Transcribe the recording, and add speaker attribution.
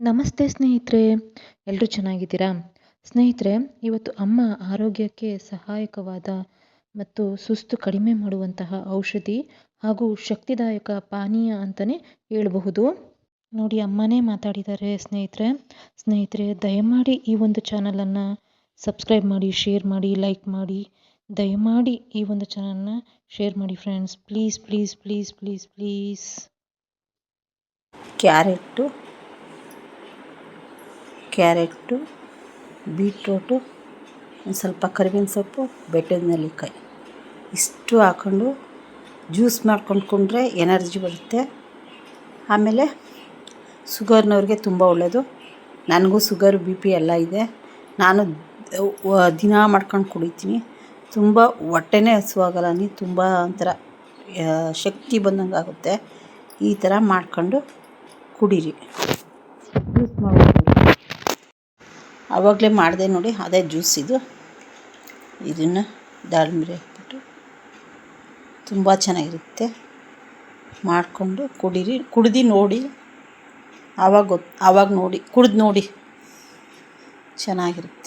Speaker 1: ನಮಸ್ತೆ ಸ್ನೇಹಿತರೆ ಎಲ್ಲರೂ ಚೆನ್ನಾಗಿದ್ದೀರಾ? ಸ್ನೇಹಿತರೆ, ಇವತ್ತು ಅಮ್ಮ ಆರೋಗ್ಯಕ್ಕೆ ಸಹಾಯಕವಾದ ಮತ್ತು ಸುಸ್ತು ಕಡಿಮೆ ಮಾಡುವಂತಹ ಔಷಧಿ ಹಾಗೂ ಶಕ್ತಿದಾಯಕ ಪಾನೀಯ ಅಂತಲೇ ಹೇಳಬಹುದು. ನೋಡಿ, ಅಮ್ಮನೇ ಮಾತಾಡಿದ್ದಾರೆ ಸ್ನೇಹಿತರೆ. ಸ್ನೇಹಿತರೆ, ದಯಮಾಡಿ ಈ ಒಂದು ಚಾನಲನ್ನು ಸಬ್ಸ್ಕ್ರೈಬ್ ಮಾಡಿ, ಶೇರ್ ಮಾಡಿ, ಲೈಕ್ ಮಾಡಿ. ದಯಮಾಡಿ ಈ ಒಂದು ಚಾನಲ್ನ ಶೇರ್ ಮಾಡಿ friends. Please please please please please.
Speaker 2: Carrot carrot beetroot, ಒಂದು ಸ್ವಲ್ಪ ಕರಿಬೇವಿನ ಸೊಪ್ಪು ಬೆಟ್ಟದ ನೆಲ್ಲಿಕಾಯಿ ಇಷ್ಟು ಹಾಕ್ಕೊಂಡು ಜ್ಯೂಸ್ ಮಾಡ್ಕೊಂಡು ಕೊಂಡ್ರೆ ಎನರ್ಜಿ ಬರುತ್ತೆ. ಆಮೇಲೆ ಸುಗರ್ನವ್ರಿಗೆ ತುಂಬ ಒಳ್ಳೆಯದು ನನಗೂ ಸುಗರ್ ಬಿ ಪಿ ಎಲ್ಲ ಇದೆ. ನಾನು ದಿನ ಮಾಡ್ಕೊಂಡು ಕುಡಿತೀನಿ. ತುಂಬ ಹೊಟ್ಟೆನೇ ಹಸುವಾಗಲ್ಲ ನೀ ತುಂಬ ಒಂಥರ ಶಕ್ತಿ ಬಂದಂಗೆ ಆಗುತ್ತೆ ಈ ಥರ ಮಾಡ್ಕೊಂಡು ಕುಡೀರಿ. ಜ್ಯೂಸ್ ಮಾಡ್ಬೋದು ಆವಾಗಲೇ ಮಾಡಿದೆ ನೋಡಿ, ಅದೇ ಜ್ಯೂಸ್ ಇದು. ಇದನ್ನು ದಾಳಿಂಬೆ ಹಾಕ್ಬಿಟ್ಟು ತುಂಬ ಚೆನ್ನಾಗಿರುತ್ತೆ. ಮಾಡಿಕೊಂಡು ಕುಡೀರಿ, ಕುಡ್ದು ನೋಡಿ. ಆವಾಗ ಗೊತ್ತು ಆವಾಗ ನೋಡಿ, ಕುಡ್ದು ನೋಡಿ. ಚೆನ್ನಾಗಿರುತ್ತೆ.